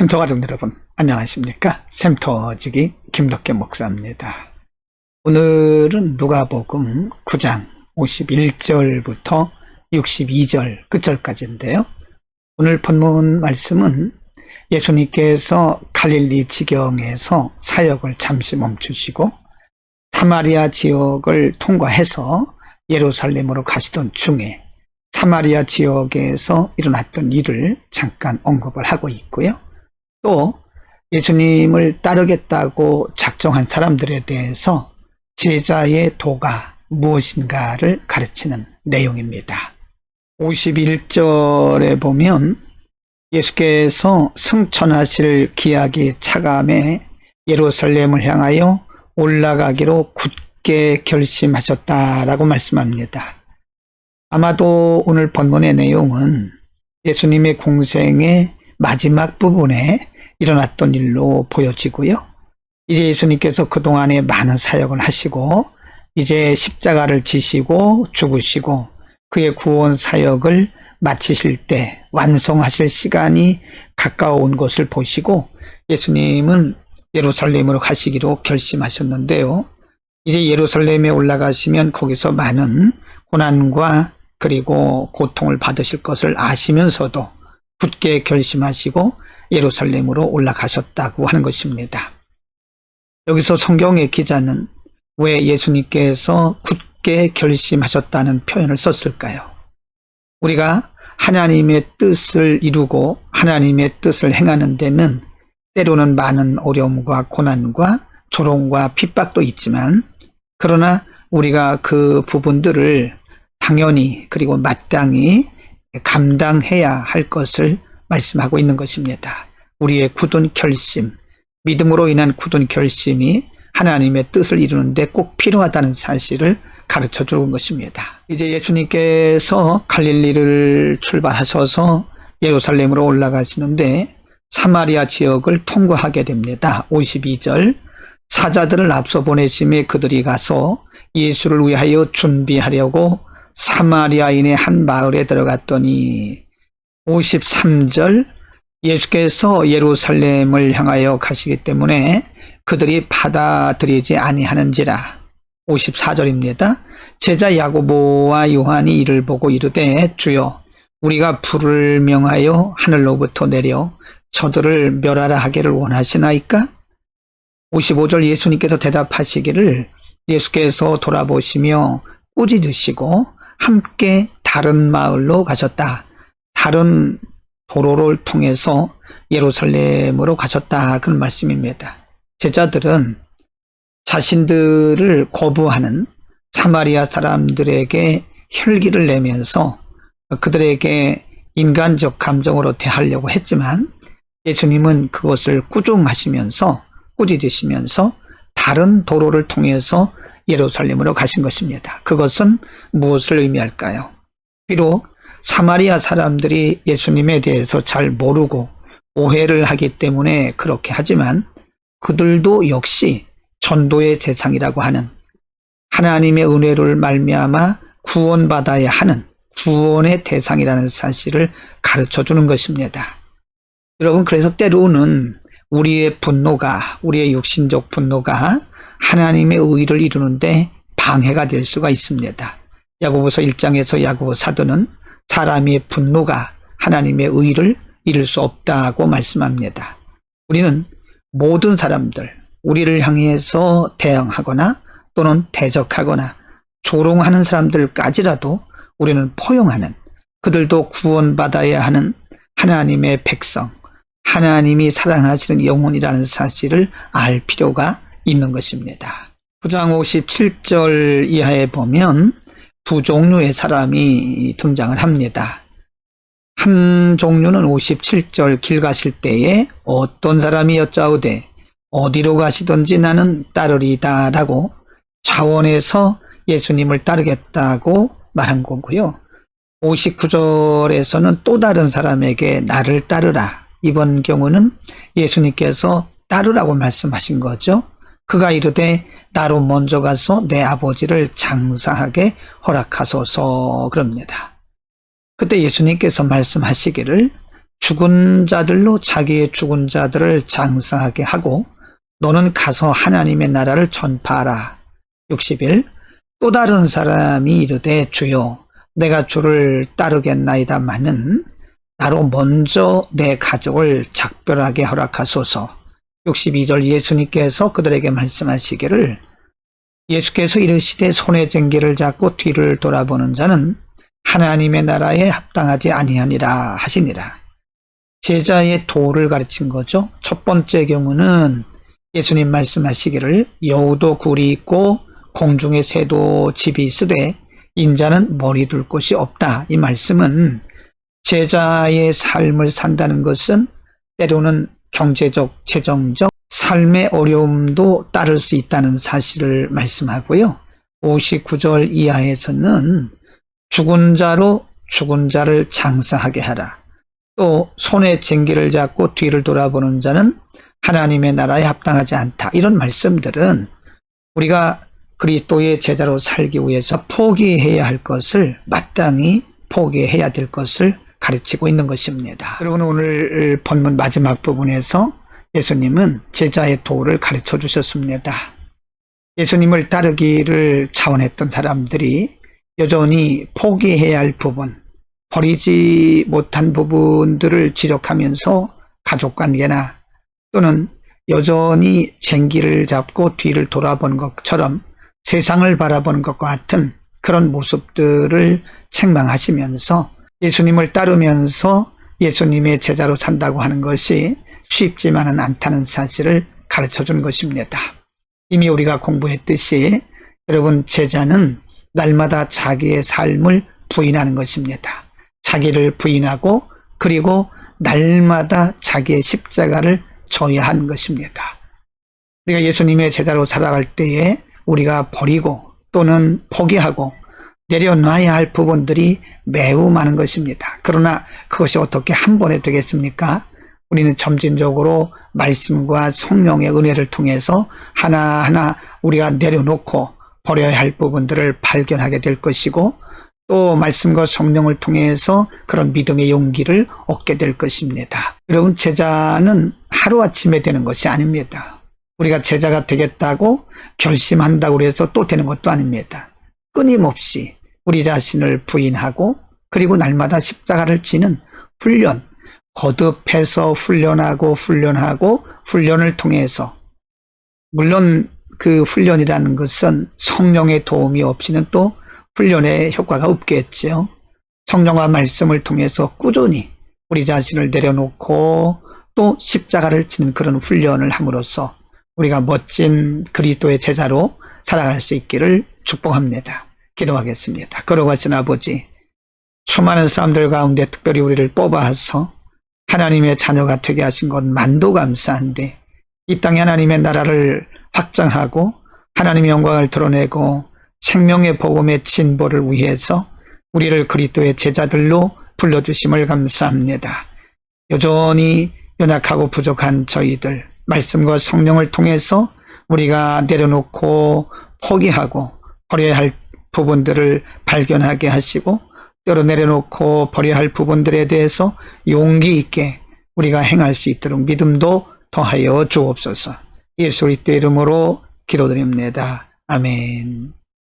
샘터 가족 여러분 안녕하십니까? 샘터지기 김덕계 목사입니다. 오늘은 누가복음 9장 51절부터 62절 끝절까지인데요. 오늘 본문 말씀은 예수님께서 갈릴리 지경에서 사역을 잠시 멈추시고 사마리아 지역을 통과해서 예루살렘으로 가시던 중에 사마리아 지역에서 일어났던 일을 잠깐 언급을 하고 있고요. 또 예수님을 따르겠다고 작정한 사람들에 대해서 제자의 도가 무엇인가를 가르치는 내용입니다. 51절에 보면 예수께서 승천하실 기약이 차감해 예루살렘을 향하여 올라가기로 굳게 결심하셨다라고 말씀합니다. 아마도 오늘 본문의 내용은 예수님의 공생의 마지막 부분에 일어났던 일로 보여지고요. 이제 예수님께서 그동안에 많은 사역을 하시고 이제 십자가를 지시고 죽으시고 그의 구원 사역을 마치실 때 완성하실 시간이 가까워온 것을 보시고 예수님은 예루살렘으로 가시기로 결심하셨는데요. 이제 예루살렘에 올라가시면 거기서 많은 고난과 그리고 고통을 받으실 것을 아시면서도 굳게 결심하시고 예루살렘으로 올라가셨다고 하는 것입니다. 여기서 성경의 기자는 왜 예수님께서 굳게 결심하셨다는 표현을 썼을까요? 우리가 하나님의 뜻을 이루고 하나님의 뜻을 행하는 데는 때로는 많은 어려움과 고난과 조롱과 핍박도 있지만 그러나 우리가 그 부분들을 당연히 그리고 마땅히 감당해야 할 것을 말씀하고 있는 것입니다. 우리의 굳은 결심, 믿음으로 인한 굳은 결심이 하나님의 뜻을 이루는데 꼭 필요하다는 사실을 가르쳐 주는 것입니다. 이제 예수님께서 갈릴리를 출발하셔서 예루살렘으로 올라가시는데 사마리아 지역을 통과하게 됩니다. 52절 사자들을 앞서 보내심에 그들이 가서 예수를 위하여 준비하려고 사마리아인의 한 마을에 들어갔더니 53절 예수께서 예루살렘을 향하여 가시기 때문에 그들이 받아들이지 아니하는지라 54절입니다. 제자 야고보와 요한이 이를 보고 이르되 주여 우리가 불을 명하여 하늘로부터 내려 저들을 멸하라 하기를 원하시나이까? 55절 예수님께서 대답하시기를 예수께서 돌아보시며 꾸짖으시고 함께 다른 마을로 가셨다. 다른 도로를 통해서 예루살렘으로 가셨다. 그런 말씀입니다. 제자들은 자신들을 거부하는 사마리아 사람들에게 혈기를 내면서 그들에게 인간적 감정으로 대하려고 했지만 예수님은 그것을 꾸중하시면서 꾸짖으시면서 다른 도로를 통해서 예루살렘으로 가신 것입니다. 그것은 무엇을 의미할까요? 비록 사마리아 사람들이 예수님에 대해서 잘 모르고 오해를 하기 때문에 그렇게 하지만 그들도 역시 전도의 대상이라고 하는 하나님의 은혜를 말미암아 구원받아야 하는 구원의 대상이라는 사실을 가르쳐 주는 것입니다. 여러분 그래서 때로는 우리의 분노가 우리의 육신적 분노가 하나님의 의를 이루는데 방해가 될 수가 있습니다. 야고보서 1장에서 야고보 사도는 사람의 분노가 하나님의 의를 이룰 수 없다고 말씀합니다. 우리는 모든 사람들, 우리를 향해서 대응하거나 또는 대적하거나 조롱하는 사람들까지라도 우리는 포용하는 그들도 구원받아야 하는 하나님의 백성, 하나님이 사랑하시는 영혼이라는 사실을 알 필요가 있는 것입니다. 9장 57절 이하에 보면 두 종류의 사람이 등장을 합니다. 한 종류는 57절 길 가실 때에 어떤 사람이 여짜오되 어디로 가시든지 나는 따르리다 라고 자원해서 예수님을 따르겠다고 말한 거고요. 59절에서는 또 다른 사람에게 나를 따르라. 이번 경우는 예수님께서 따르라고 말씀하신 거죠. 그가 이르되 나로 먼저 가서 내 아버지를 장사하게 허락하소서 그럽니다. 그때 예수님께서 말씀하시기를 죽은 자들로 자기의 죽은 자들을 장사하게 하고 너는 가서 하나님의 나라를 전파하라. 60일 또 다른 사람이 이르되 주여 내가 주를 따르겠나이다마는 나로 먼저 내 가족을 작별하게 허락하소서. 62절 예수님께서 그들에게 말씀하시기를 예수께서 이르시되 손에 쟁기를 잡고 뒤를 돌아보는 자는 하나님의 나라에 합당하지 아니하니라 하시니라. 제자의 도를 가르친 거죠. 첫 번째 경우는 예수님 말씀하시기를 여우도 굴이 있고 공중에 새도 집이 있으되 인자는 머리 둘 곳이 없다. 이 말씀은 제자의 삶을 산다는 것은 때로는 경제적, 재정적, 삶의 어려움도 따를 수 있다는 사실을 말씀하고요. 59절 이하에서는 죽은 자로 죽은 자를 장사하게 하라. 또 손에 쟁기를 잡고 뒤를 돌아보는 자는 하나님의 나라에 합당하지 않다. 이런 말씀들은 우리가 그리스도의 제자로 살기 위해서 포기해야 할 것을 마땅히 포기해야 될 것을 가르치고 있는 것입니다. 여러분 오늘 본문 마지막 부분에서 예수님은 제자의 도를 가르쳐 주셨습니다. 예수님을 따르기를 자원했던 사람들이 여전히 포기해야 할 부분, 버리지 못한 부분들을 지적하면서 가족관계나 또는 여전히 쟁기를 잡고 뒤를 돌아보는 것처럼 세상을 바라보는 것과 같은 그런 모습들을 책망하시면서 예수님을 따르면서 예수님의 제자로 산다고 하는 것이 쉽지만은 않다는 사실을 가르쳐 준 것입니다. 이미 우리가 공부했듯이 여러분 제자는 날마다 자기의 삶을 부인하는 것입니다. 자기를 부인하고 그리고 날마다 자기의 십자가를 져야 하는 것입니다. 우리가 예수님의 제자로 살아갈 때에 우리가 버리고 또는 포기하고 내려놔야 할 부분들이 매우 많은 것입니다. 그러나 그것이 어떻게 한 번에 되겠습니까? 우리는 점진적으로 말씀과 성령의 은혜를 통해서 하나하나 우리가 내려놓고 버려야 할 부분들을 발견하게 될 것이고 또 말씀과 성령을 통해서 그런 믿음의 용기를 얻게 될 것입니다. 여러분 제자는 하루아침에 되는 것이 아닙니다. 우리가 제자가 되겠다고 결심한다고 해서 또 되는 것도 아닙니다. 끊임없이 우리 자신을 부인하고 그리고 날마다 십자가를 지는 훈련, 거듭해서 훈련하고 훈련하고 훈련을 통해서 물론 그 훈련이라는 것은 성령의 도움이 없이는 또 훈련의 효과가 없겠죠. 성령과 말씀을 통해서 꾸준히 우리 자신을 내려놓고 또 십자가를 지는 그런 훈련을 함으로써 우리가 멋진 그리스도의 제자로 살아갈 수 있기를 축복합니다. 기도하겠습니다. 걸어가신 아버지, 수많은 사람들 가운데 특별히 우리를 뽑아서 하나님의 자녀가 되게 하신 것 만도 감사한데 이 땅에 하나님의 나라를 확장하고 하나님의 영광을 드러내고 생명의 복음의 진보를 위해서 우리를 그리스도의 제자들로 불러주심을 감사합니다. 여전히 연약하고 부족한 저희들 말씀과 성령을 통해서 우리가 내려놓고 포기하고 버려야 할 부분들을 발견하게 하시고 때로 내려놓고 버려야 할 부분들에 대해서 용기 있게 우리가 행할 수 있도록 믿음도 더하여 주옵소서. 예수 그리스도 이름으로 기도드립니다. 아멘.